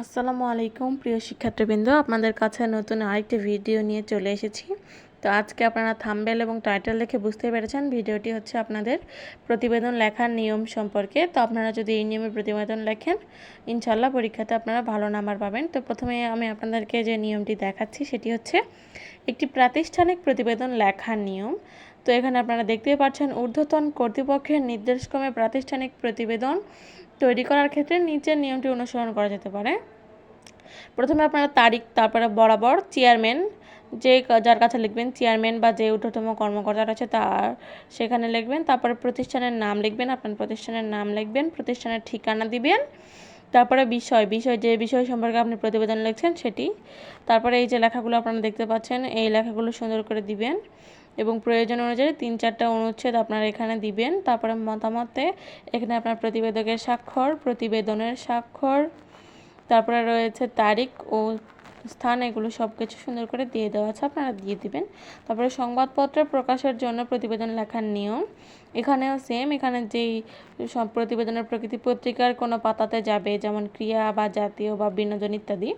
আসসালামু আলাইকুম, প্রিয় শিক্ষার্থীবৃন্দ। আপনাদের কাছে নতুন আরেকটি ভিডিও নিয়ে চলে এসেছি। তো আজকে আপনারা থাম্বেল এবং টাইটেল দেখে বুঝতে পেরেছেন, ভিডিওটি হচ্ছে আপনাদের প্রতিবেদন লেখার নিয়ম সম্পর্কে। তো আপনারা যদি এই নিয়মে প্রতিবেদন লেখেন ইনশাল্লাহ পরীক্ষাতে আপনারা ভালো নাম্বার পাবেন। তো প্রথমে আমি আপনাদেরকে যে নিয়মটি দেখাচ্ছি, সেটি হচ্ছে একটি প্রাতিষ্ঠানিক প্রতিবেদন লেখার নিয়ম। তো এখানে আপনারা দেখতেই পাচ্ছেন, ঊর্ধ্বতন কর্তৃপক্ষের নির্দেশক্রমে প্রাতিষ্ঠানিক প্রতিবেদন তৈরি করার ক্ষেত্রে নিচের নিয়মটি অনুসরণ করা যেতে পারে। প্রথমে আপনারা তারিখ, তারপরে বরাবর চেয়ারম্যান, যে যার কাছে লিখবেন চেয়ারম্যান বা যে ঊর্ধ্বতম কর্মকর্তা আছে তার সেখানে লিখবেন। তারপরে প্রতিষ্ঠানের নাম লিখবেন, আপনার প্রতিষ্ঠানের নাম লিখবেন, প্রতিষ্ঠানের ঠিকানা দিবেন। তারপরে বিষয় বিষয়, যে বিষয় সম্পর্কে আপনি প্রতিবেদন লিখছেন সেটি। তারপরে এই যে লেখাগুলো আপনারা দেখতে পাচ্ছেন, এই লেখাগুলো সুন্দর করে দিবেন। এবং প্রয়োজন অনুযায়ী তিন চারটা অনুচ্ছেদ আপনারা এখানে দিবেন। তারপরে মতামতে এখানে আপনার প্রতিবেদকের স্বাক্ষর, প্রতিবেদনের স্বাক্ষর, তারপরে রয়েছে তারিখ ও স্থান, এগুলো সব কিছু সুন্দর করে দিয়ে দেওয়া আছে, আপনারা দিয়ে দিবেন। তারপরে সংবাদপত্র প্রকাশের জন্য প্রতিবেদন লেখার নিয়ম। এখানেও সেম এখানে যেই সব প্রতিবেদনের প্রকৃতি পত্রিকার কোনো পাতাতে যাবে, যেমন ক্রিয়া বা জাতীয় বা বিনোদন ইত্যাদি।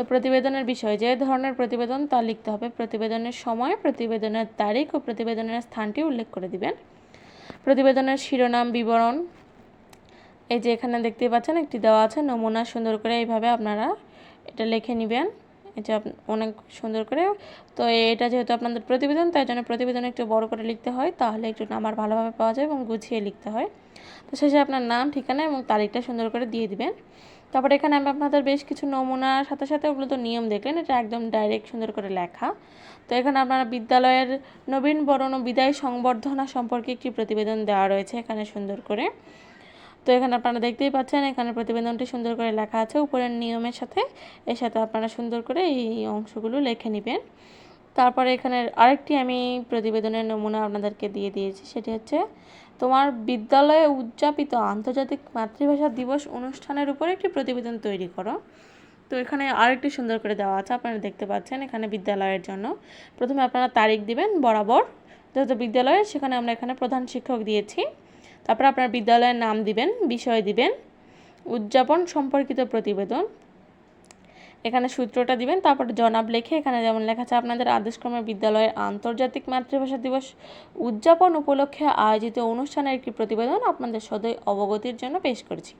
তো প্রতিবেদনের বিষয়, যে ধরনের প্রতিবেদন তা লিখতে হবে। প্রতিবেদনের সময়, প্রতিবেদনের তারিখ ও প্রতিবেদনের স্থানটি উল্লেখ করে দিবেন। প্রতিবেদনের শিরোনাম, বিবরণ, এই যে এখানে দেখতে পাচ্ছেন, একটি দেওয়া আছে, নমুনা সুন্দর করে এইভাবে আপনারা এটা লিখে নেবেন। এটা অনেক সুন্দর করে। তো এটা যেহেতু আপনাদের প্রতিবেদন, তাই জন্য প্রতিবেদন একটু বড় করে লিখতে হয়, তাহলে একটু নাম্বার ভালোভাবে পাওয়া যায় এবং গুছিয়ে লিখতে হয়। তো শেষে আপনার নাম, ঠিকানা এবং তারিখটা সুন্দর করে দিয়ে দিবেন। তারপরে এখানে আমি আপনাদের বেশ কিছু নমুনার সাথে সাথে ওগুলো তো নিয়ম দেখলেন, এটা একদম ডাইরেক্ট সুন্দর করে লেখা। তো এখানে আপনারা বিদ্যালয়ের নবীন বরণ ও বিদায় সংবর্ধনা সম্পর্কে একটি প্রতিবেদন দেওয়া রয়েছে এখানে সুন্দর করে। তো এখানে আপনারা দেখতেই পাচ্ছেন, এখানে প্রতিবেদনটি সুন্দর করে লেখা আছে, উপরের নিয়মের সাথে, এর সাথে আপনারা সুন্দর করে এই অংশগুলো লিখে নেবেন। তারপরে এখানে আরেকটি আমি প্রতিবেদনের নমুনা আপনাদেরকে দিয়ে দিয়েছি, সেটি হচ্ছে তোমার বিদ্যালয়ে উদযাপিত আন্তর্জাতিক মাতৃভাষা দিবস অনুষ্ঠানের উপর একটি প্রতিবেদন তৈরি করো। তো এখানে আরেকটি সুন্দর করে দেওয়া আছে, আপনারা দেখতে পাচ্ছেন এখানে বিদ্যালয়ের জন্য। প্রথমে আপনারা তারিখ দিবেন, বরাবর। যেহেতু বিদ্যালয়ে সেখানে আমরা এখানে প্রধান শিক্ষক দিয়েছি। তারপর আপনার বিদ্যালয়ের নাম দিবেন, বিষয় দিবেন। উদযাপন সম্পর্কিত প্রতিবেদন। এখানে সূত্রটা দিবেন, তারপর জনাব লেখে এখানে যেমন লেখা আছে, আপনাদের আদেশক্রমে বিদ্যালয়ের আন্তর্জাতিক মাতৃভাষা দিবস উদযাপন উপলক্ষে আয়োজিত অনুষ্ঠানের একটি প্রতিবেদন আপনাদের সদয় অবগতির জন্য পেশ করেছি।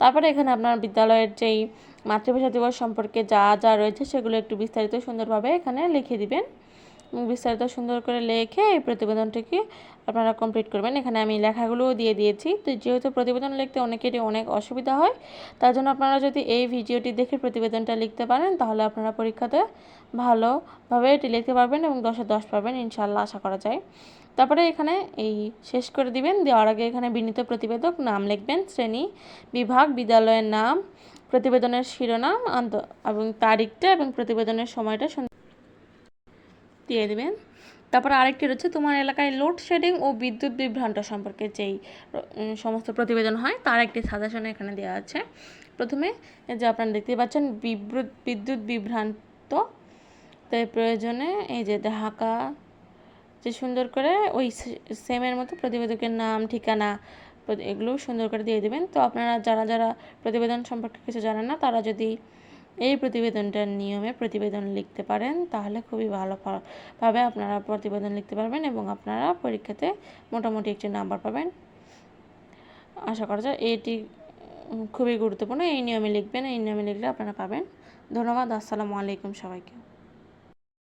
তারপরে এখানে আপনার বিদ্যালয়ের যেই মাতৃভাষা দিবস সম্পর্কে যা যা রয়েছে, সেগুলো একটু বিস্তারিত সুন্দরভাবে এখানে লিখে দিবেন। বিস্তারিত সুন্দর করে লিখে এই প্রতিবেদনটিকে আপনারা কমপ্লিট করবেন। এখানে আমি লেখাগুলোও দিয়ে দিয়েছি। তো যেহেতু প্রতিবেদন লিখতে অনেকেরই অনেক অসুবিধা হয়, তার জন্য আপনারা যদি এই ভিডিওটি দেখে প্রতিবেদনটা লিখতে পারেন, তাহলে আপনারা পরীক্ষাতে ভালোভাবে এটি লিখতে পারবেন এবং দশে দশ পাবেন ইনশাল্লাহ আশা করা যায়। তারপরে এখানে এই শেষ করে দিবেন। দেওয়ার আগে এখানে বিনীত প্রতিবেদক, নাম লিখবেন, শ্রেণি, বিভাগ, বিদ্যালয়ের নাম, প্রতিবেদনের শিরোনাম, আন্ত এবং তারিখটা এবং প্রতিবেদনের সময়টা দিয়ে দেবেন। তারপর আরেকটি রয়েছে, তোমার এলাকায় লোডশেডিং ও বিদ্যুৎ বিভ্রান্ত সম্পর্কে যেই সমস্ত প্রতিবেদন হয়, তার একটি সাজেশন এখানে দেওয়া আছে। প্রথমে যে আপনারা দেখতে পাচ্ছেন, বিদ্যুৎ বিদ্যুৎ বিভ্রান্ত তাই প্রয়োজনে এই যে ঢাকা, যে সুন্দর করে ওই সেমের মতো প্রতিবেদকের নাম, ঠিকানা, এগুলো সুন্দর করে দিয়ে দেবেন। তো আপনারা যারা যারা প্রতিবেদন সম্পর্কে কিছু জানেন না, তারা যদি এই প্রতিবেদনটার নিয়মে প্রতিবেদন লিখতে পারেন, তাহলে খুবই ভালোভাবে আপনারা প্রতিবেদন লিখতে পারবেন এবং আপনারা পরীক্ষাতে মোটামুটি একটি নাম্বার পাবেন। আশা করা যায় এটি খুবই গুরুত্বপূর্ণ। এই নিয়মে লিখবেন, এই নিয়মে লিখলে আপনারা পাবেন। ধন্যবাদ, আসসালামু আলাইকুম সবাইকে।